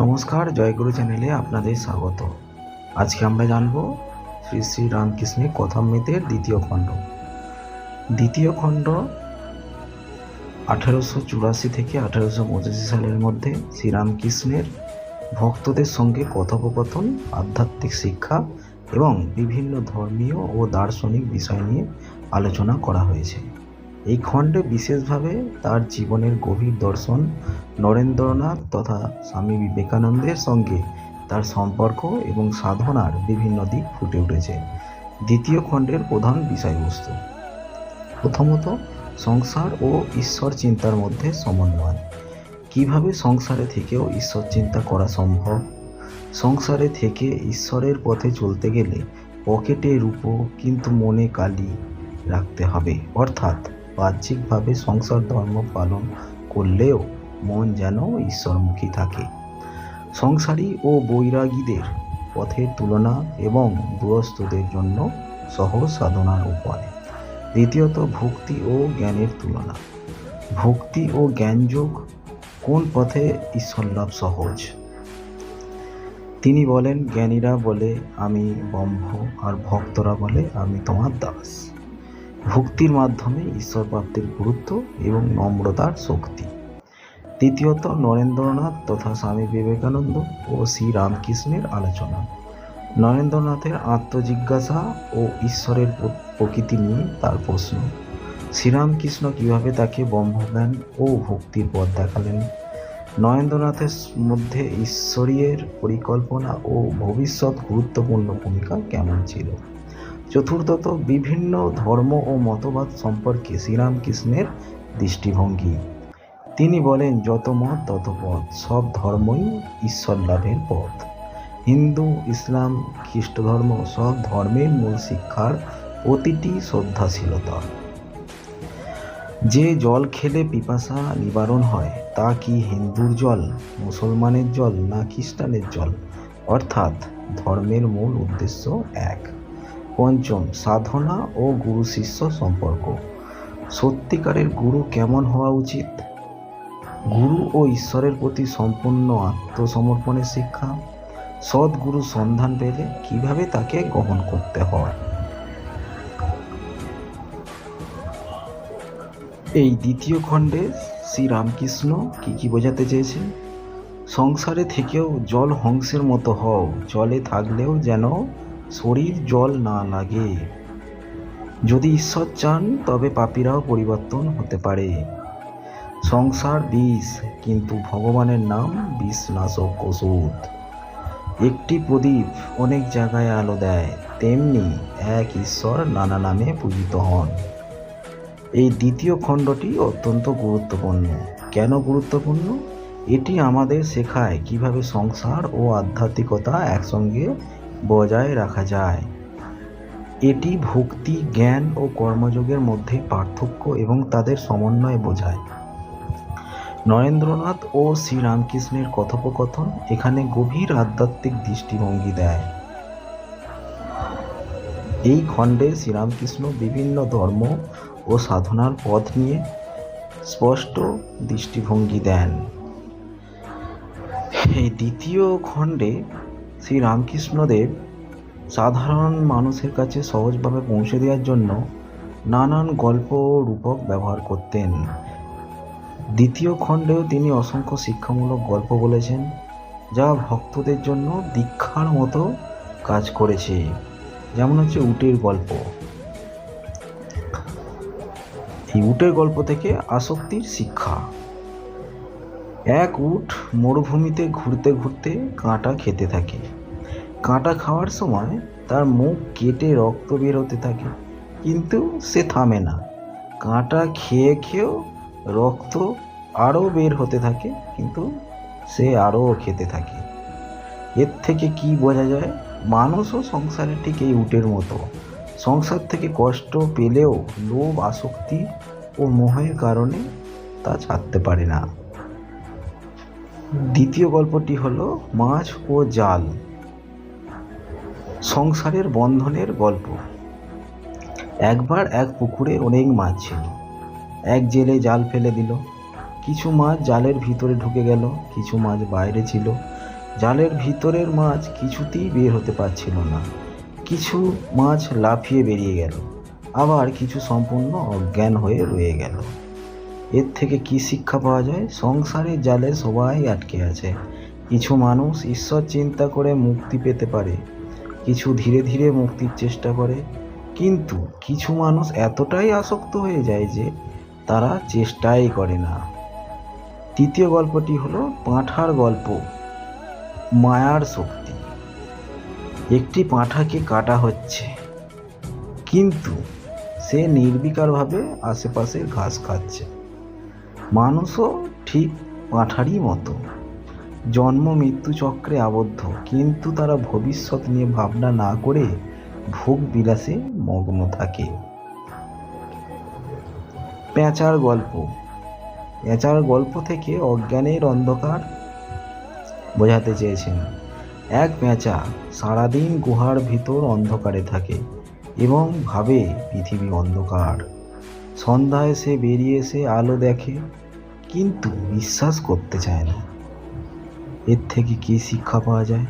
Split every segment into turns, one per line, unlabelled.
নমস্কার জয়গুরু চ্যানেলে আপনাদের স্বাগত। আজকে আমরা জানব শ্রী শ্রী রামকৃষ্ণের কথামৃতের দ্বিতীয় খণ্ড। দ্বিতীয় খণ্ড আঠেরোশো চুরাশি থেকে আঠেরোশো পঁচাশি সালের মধ্যে শ্রীরামকৃষ্ণের ভক্তদের সঙ্গে কথোপকথন, আধ্যাত্মিক শিক্ষা এবং বিভিন্ন ধর্মীয় ও দার্শনিক বিষয় নিয়ে আলোচনা করা হয়েছে। এই খণ্ডে বিশেষভাবে তার জীবনের গভীর দর্শন নরেন্দ্রনাথ তথা স্বামী বিবেকানন্দের সঙ্গে তার সম্পর্ক এবং সাধনার বিভিন্ন দিক ফুটে উঠেছে। দ্বিতীয় খণ্ডের প্রধান বিষয়বস্তু। প্রথমত, সংসার ও ঈশ্বর চিন্তার মধ্যে সমন্বয়। কীভাবে সংসারে থেকেও ঈশ্বর চিন্তা করা সম্ভব? সংসারে থেকে ঈশ্বরের পথে চলতে গেলে পকেটে রূপো কিন্তু মনে কালি রাখতে হবে, অর্থাৎ বাহ্যিকভাবে সংসার ধর্ম পালন করলেও মন যেন ঈশ্বরমুখী থাকে। সংসারী ও বৈরাগীদের পথের তুলনা এবং দূরস্থদের জন্য সহজ সাধনার উপায়। দ্বিতীয়ত, ভক্তি ও জ্ঞানের তুলনা। ভক্তি ও জ্ঞানযোগ কোন পথে ঈশ্বর লাভ সহজ? তিনি বলেন, জ্ঞানীরা বলে, আমি ব্রহ্ম, আর ভক্তরা বলে, আমি তোমার দাস। ভক্তির মাধ্যমে ঈশ্বর প্রাপ্তির গুরুত্ব এবং নম্রতার শক্তি। তৃতীয়ত নরেন্দ্রনাথ তথা স্বামী বিবেকানন্দ ও শ্রী রামকৃষ্ণের আলোচনা। নরেন্দ্রনাথের আত্মজিজ্ঞাসা ও ঈশ্বরের প্র- প্রকৃতি নিয়ে তার প্রশ্ন। শ্রীরামকৃষ্ণ কীভাবে তাকে ব্রহ্মজ্ঞান ও ভক্তির পথ দেখালেন? নরেন্দ্রনাথের মধ্যে ঈশ্বরের পরিকল্পনা ও ভবিষ্যৎ গুরুত্বপূর্ণ ভূমিকা কেমন ছিল? চতুর্থত বিভিন্ন ধর্ম ও মতবাদ সম্পর্কে শ্রীরামকৃষ্ণের দৃষ্টিভঙ্গি। তিনি বলেন, যত মত, তত পথ, সব ধর্মই ঈশ্বর লাভের পথ। হিন্দু, ইসলাম খ্রিস্ট ধর্ম সব ধর্মের মূল শিক্ষার প্রতিটি শ্রদ্ধাশীলতা। যে জল খেলে পিপাসা নিবারণ হয়, তা কি হিন্দুর জল, মুসলমানের জল, না খ্রিস্টানের জল? অর্থাৎ ধর্মের মূল উদ্দেশ্য এক। পঞ্চম সাধনা ও গুরু শিষ্য সম্পর্ক। সত্যিকারের গুরু কেমন হওয়া উচিত? গুরু ও ঈশ্বরের প্রতি সম্পূর্ণ আত্মসমর্পণের শিক্ষা। সদ্গুরু সন্ধান পেলে কীভাবে তাকে গ্রহণ করতে হয়? এই দ্বিতীয় খণ্ডে শ্রী রামকৃষ্ণ কি কি বোঝাতে চেয়েছেন? সংসারে থেকেও জল হংসের মতো হও, জলে থাকলেও যেন শরীর জল না লাগে। যদি ঈশ্বর চান, তবে পাপীরাও পরিবর্তন হতে পারে। সংসার বিষ, কিন্তু ভগবানের নাম বিষনাশক ওষুধ। একটি প্রদীপ অনেক জায়গায় আলো দেয়, তেমনি এক ঈশ্বর নানা নামে পূজিত হন। এই দ্বিতীয় খণ্ডটি অত্যন্ত গুরুত্বপূর্ণ। কেন গুরুত্বপূর্ণ? এটি আমাদের শেখায় কীভাবে সংসার ও আধ্যাত্মিকতা একসঙ্গে বজায় রাখা যায়। এটি ভক্তি, জ্ঞান ও কর্মযোগের মধ্যে পার্থক্য এবং তাদের সমন্বয় বোঝায়। নরেন্দ্রনাথ ও শ্রীরামকৃষ্ণের কথোপকথন এখানে গভীর আধ্যাত্মিক দৃষ্টিভঙ্গি দেয়। এই খণ্ডে শ্রীরামকৃষ্ণ বিভিন্ন ধর্ম ও সাধনার পথ নিয়ে স্পষ্ট দৃষ্টিভঙ্গি দেন। এই দ্বিতীয় খণ্ডে শ্রী রামকৃষ্ণদেব সাধারণ মানুষের কাছে সহজভাবে পৌঁছে দেওয়ার জন্য নানান গল্প ও রূপক ব্যবহার করতেন। দ্বিতীয় খণ্ডেও তিনি অসংখ্য শিক্ষামূলক গল্প বলেছেন, যা ভক্তদের জন্য দীক্ষার মতো কাজ করেছে। যেমন হচ্ছে উটের গল্প। এই উটের গল্প থেকে আসক্তির শিক্ষা। এক উট মরুভূমিতে ঘুরতে ঘুরতে কাঁটা খেতে থাকে। কাঁটা খাওয়ার সময় তার মুখ কেটে রক্ত বের হতে থাকে, কিন্তু সে থামে না। কাঁটা খেয়ে খেয়েও রক্ত আরও বের হতে থাকে, কিন্তু সে আরও খেতে থাকে। এর থেকে কি বোঝা যায়? মানুষও সংসারে ঠিক এই উটের মতো। সংসার থেকে কষ্ট পেলেও লোভ আসক্তি ও মোহের কারণে তা ছাড়তে পারে না। দ্বিতীয় গল্পটি হলো মাছ ও জাল। সংসারের বন্ধনের গল্প। একবার এক পুকুরে অনেক মাছ ছিল। এক জেলে জাল ফেলে দিল। কিছু মাছ জালের ভিতরে ঢুকে গেল, কিছু মাছ বাইরে ছিল। জালের ভিতরের মাছ কিছুতেই বের হতে পারছিল না। কিছু মাছ লাফিয়ে বেরিয়ে গেল। আবার কিছু সম্পূর্ণ অজ্ঞান হয়ে রয়ে গেল। এর থেকে কি শিক্ষা পাওয়া যায়? সংসারের জালে সবাই আটকে আছে। কিছু মানুষ ঈশ্বর চিন্তা করে মুক্তি পেতে পারে, কিছু ধীরে ধীরে মুক্তির চেষ্টা করে। কিন্তু কিছু মানুষ এতটাই আসক্ত হয়ে যায় যে তারা চেষ্টাই করে না। তৃতীয় গল্পটি হলো পাঁঠার গল্প, মায়ার শক্তি। একটি পাঁঠাকে কাটা হচ্ছে, কিন্তু সে নির্বিকারভাবে আশেপাশের ঘাস খাচ্ছে। মানুষও ঠিক পাঁঠারই মতো। জন্ম, মৃত্যু চক্রে আবদ্ধ, কিন্তু তারা ভবিষ্যৎ নিয়ে ভাবনা না করে ভোগ বিলাসে মগ্ন থাকে। পেঁচার গল্প। পেঁচার গল্প থেকে অজ্ঞানের অন্ধকার বোঝাতে চেয়েছেন। এক পেঁচা সারাদিন গুহার ভিতর অন্ধকারে থাকে এবং ভাবে পৃথিবী অন্ধকার। সন্ধ্যায় সে বেরিয়ে এসে আলো দেখে, কিন্তু বিশ্বাস করতে চায় না। এর থেকে কী শিক্ষা পাওয়া যায়?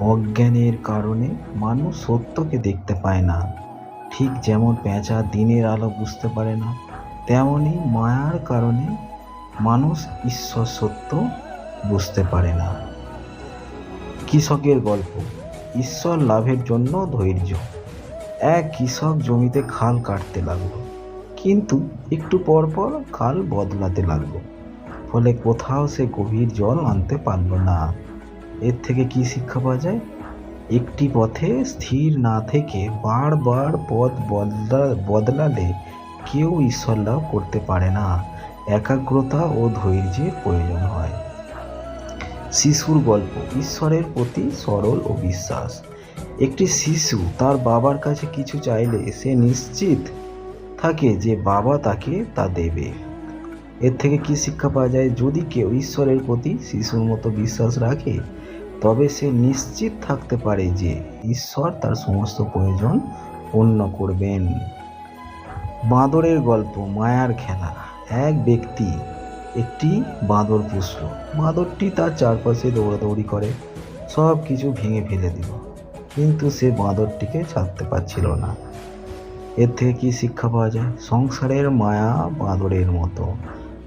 অজ্ঞানের কারণে মানুষ সত্যকে দেখতে পায় না। ঠিক যেমন পেঁচা দিনের আলো বুঝতে পারে না তেমনই মায়ার কারণে মানুষ ঈশ্বর সত্য বুঝতে পারে না। কৃষকের গল্প, ঈশ্বর লাভের জন্য ধৈর্য। এক কৃষক জমিতে খাল কাটতে লাগল। কিন্তু একটু পর পর খাল বদলাতে লাগল। ফলে কোথাও সে গভীর জল আনতে পারল না। এর থেকে কি শিক্ষা পাওয়া যায়? একটি পথে স্থির না থেকে বারবার পথ বদলা, বদলালে কেউ ঈশ্বর লাভ করতে পারে না। একাগ্রতা ও ধৈর্যের প্রয়োজন হয়। শিশুর গল্প, ঈশ্বরের প্রতি সরল ও বিশ্বাস। একটি শিশু তার বাবার কাছে কিছু চাইলে সে নিশ্চিত থাকে যে বাবা তাকে তা দেবে। এর থেকে কি শিক্ষা পাওয়া যায়? যদি কেউ ঈশ্বরের প্রতি শিশুর মতো বিশ্বাস রাখে, তবে সে নিশ্চিত থাকতে পারে যে ঈশ্বর তার সমস্ত প্রয়োজন পূর্ণ করবেন। বাঁদরের গল্প, মায়ার খেলা। এক ব্যক্তি একটি বাঁদর পুষল। বাঁদরটি তার চারপাশে দৌড়াদৌড়ি করে সব কিছু ভেঙে ফেলে দিল। কিন্তু সে বাঁদরটিকে ছাড়তে পারছিল না। এর থেকে কি শিক্ষা পাওয়া যায়? সংসারের মায়া বাঁদরের মতো।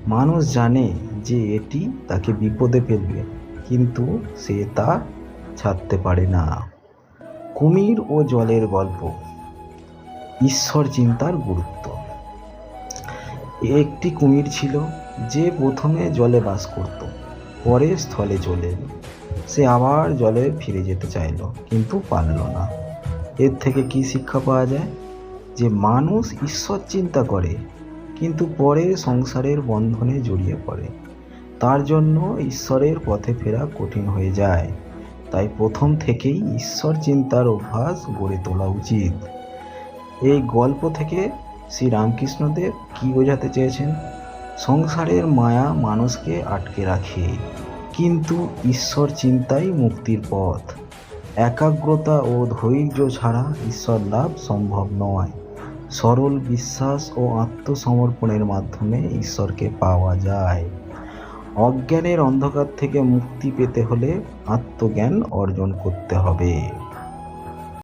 মানুষ জানে যে এটি তাকে বিপদে ফেলবে, কিন্তু সে তা ছাড়তে পারে না। কুমির ও জলের গল্প। ঈশ্বর চিন্তার গুরুত্ব। একটি কুমির ছিল যে প্রথমে জলে বাস করত, পরে স্থলে চলে। এলো সে আবার জলে ফিরে যেতে চাইল, কিন্তু পারল না। এর থেকে কি শিক্ষা পাওয়া যায়? যে মানুষ ঈশ্বর চিন্তা করে, কিন্তু পরে সংসারের বন্ধনে জড়িয়ে পড়ে। তার জন্য ঈশ্বরের পথে ফেরা কঠিন হয়ে যায়। তাই প্রথম থেকেই ঈশ্বর চিন্তার অভ্যাস গড়ে তোলা উচিত। এই গল্প থেকে শ্রী রামকৃষ্ণদেব কী বোঝাতে চেয়েছেন? সংসারের মায়া মানুষকে আটকে রাখে, কিন্তু ঈশ্বর চিন্তাই মুক্তির পথ। একাগ্রতা ও ধৈর্য ছাড়া ঈশ্বর লাভ সম্ভব নয়। সরল বিশ্বাস ও আত্মসমর্পণের মাধ্যমে ঈশ্বরকে পাওয়া যায়। অজ্ঞানের অন্ধকার থেকে মুক্তি পেতে হলে আত্মজ্ঞান অর্জন করতে হবে।